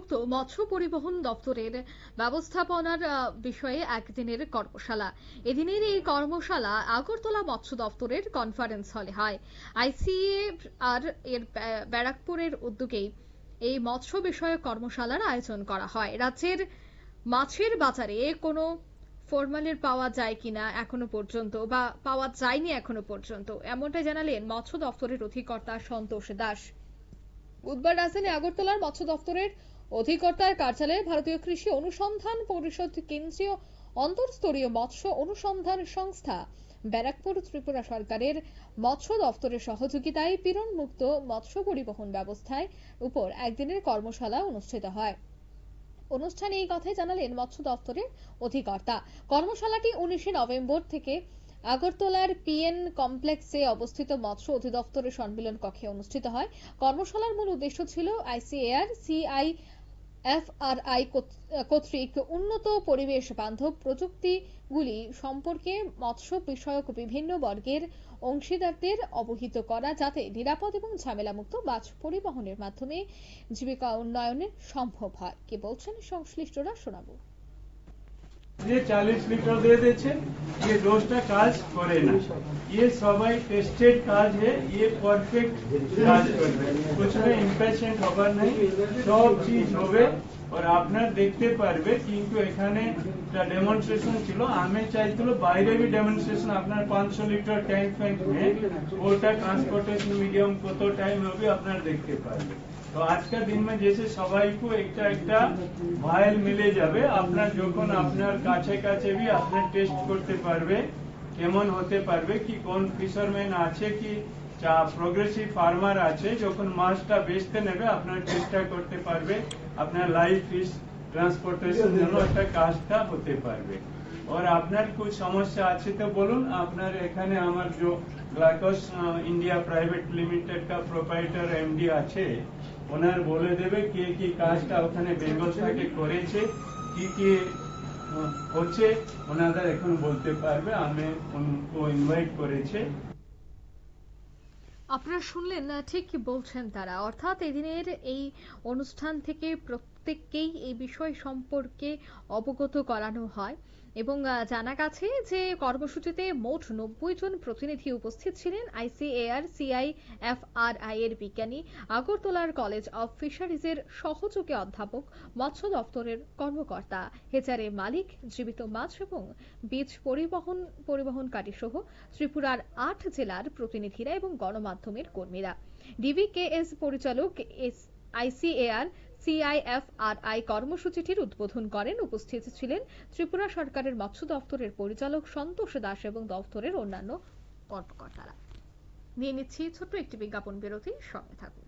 বিপদমুক্ত মৎস্য পরিবহন দপ্তরের ব্যবস্থাপনার বিষয়ে একদিনের কর্মশালা। এদিনের এই কর্মশালা আগরতলা মৎস্য দপ্তরের কনফারেন্স হলে হয়। আইসিএ আর এর ব্যা- ব্যারাকপুরের উদ্যোগেই এই মৎস্য বিষয়ক কর্মশালার আয়োজন করা হয়। রাজ্যের মাছের বাজারে কোনো ফরমালিন পাওয়া যায় কিনা এখনও পর্যন্ত বা পাওয়া যায়নি এখনও পর্যন্ত, এমনটাই জানালেন মৎস্য দপ্তরের অধিকর্তা সন্তোষ দাস। বুধবার রাজধানী আগরতলার মৎস্য দপ্তরের অধিকর্তার কার্যালয়ে ভারতীয় কৃষি অনুসন্ধান পরিষদ কেন্দ্রীয় অন্তর্স্তরীয় মৎস্য অনুসন্ধান সংস্থা ব্যারাকপুর ত্রিপুরা সরকারের মৎস্য দপ্তরের সহযোগিতায় পীড়ন মুক্ত মৎস্য পরিবহন ব্যবস্থায় উপর একদিনের কর্মশালা অনুষ্ঠিত হয়। অনুষ্ঠানে এই কথাই জানালেন মৎস্য দপ্তরের অধিকর্তা। কর্মশালাটি উনিশে নভেম্বর থেকে আগরতলার পিএন কমপ্লেক্সে অবস্থিত মৎস্য অধিদপ্তরের সম্মেলন কক্ষে অনুষ্ঠিত হয়। কর্মশালার মূল উদ্দেশ্য ছিল আইসিএআর সিআই এফআরআই কর্তৃক উন্নত পরিবেশ বান্ধব প্রযুক্তিগুলি সম্পর্কে মৎস্য বিষয়ক বিভিন্ন বর্গের অংশীদারদের অবহিত করা যাতে নিরাপদ এবং ঝামেলামুক্ত মাছ পরিবহনের মাধ্যমে জীবিকা উন্নয়নে সম্ভব হয়। কে বলছেন সংশ্লিষ্টরা শোনাবো। ये 40 লিটার দিয়ে দিয়েছে ये দোষটা কাজ করে না ये সবাই টেস্টেড কাজ है ये परफेक्ट কাজ করবে कुछ में ইম্পেশেন্ট হবার নাই সব চিজ হবে আর আপনার দেখতে পারবে কিন্তু এখানে ডেমনস্ট্রেশন ছিল আমি চাইছিল বাইরে বি ডেমনস্ট্রেশন আপনার পাঁচশো লিটার ট্যাঙ্ক ফ্যাঙ্ক নিয়ে ওটা ট্রান্সপোর্টেশন মিডিয়াম কত টাইম হবে আপনার দেখতে পারবে তো আজকের দিন মে যেসে সবাইকে একটা একটা ভায়াল মিলে যাবে আপনার যখন আপনার কাছে কাছে বি আপনার টেস্ট করতে পারবে কেমন হতে পারবে কি কোন ফিশারম্যান আছে কি যা প্রোগ্রেসিভ ফার্মার আছে, যখন মাছটা বেচতে নেবে, আপনার চেষ্টা করতে পারবে, আপনার লাইফ ফিশ ট্রান্সপোর্টেশন জন্য একটা কাজটা হতে পারবে। আর আপনার কোন সমস্যা আছে তো বলুন, আপনার এখানে আমার যে গ্লাকোস ইন্ডিয়া প্রাইভেট লিমিটেড কা প্রোপাইটার এমডি আছে, ওনার বলে দেবে কে কি কাজটা ওখানে বেঙ্গল থেকে করেছে, কি কি হচ্ছে ওনাদের এখন বলতে পারবে, আমি উনকে ইনভাইট করেছে। আপনারা শুনলেন না ঠিক কি বলছেন তারা। অর্থাৎ এদিনের এই অনুষ্ঠান থেকে প্রত্যেককেই এই বিষয় সম্পর্কে অবগত করানো হয় এবং জানা গেছে যে কর্মসূচিতে মোট নব্বই জন প্রতিনিধি উপস্থিত ছিলেন আইসিএআর সিআই এফআরআই এর বিজ্ঞানী, আগরতলার কলেজ অফ ফিশারিজের সহযোগী অধ্যাপক, মৎস্য দপ্তরের কর্মকর্তা, হেচারে মালিক, জীবিত মাছ এবং বীজ পরিবহন, পরিবহনকারী সহ ত্রিপুরার আট জেলার প্রতিনিধিরা এবং গণমাধ্যমের কর্মীরা। ডিভিকেএস পরিচালক এস, আইসিএআর সিআইএফআরআই কর্মসূচিটির উদ্বোধন করেন উপস্থিত ছিলেন ত্রিপুরা সরকারের মৎস্য দফতরের পরিচালক সন্তোষ দাস এবং দফতরের অন্যান্য কর্মকর্তারা। নিয়ে নিচ্ছি ছোট্ট একটি বিজ্ঞাপন বিরতি, সঙ্গে থাকুন।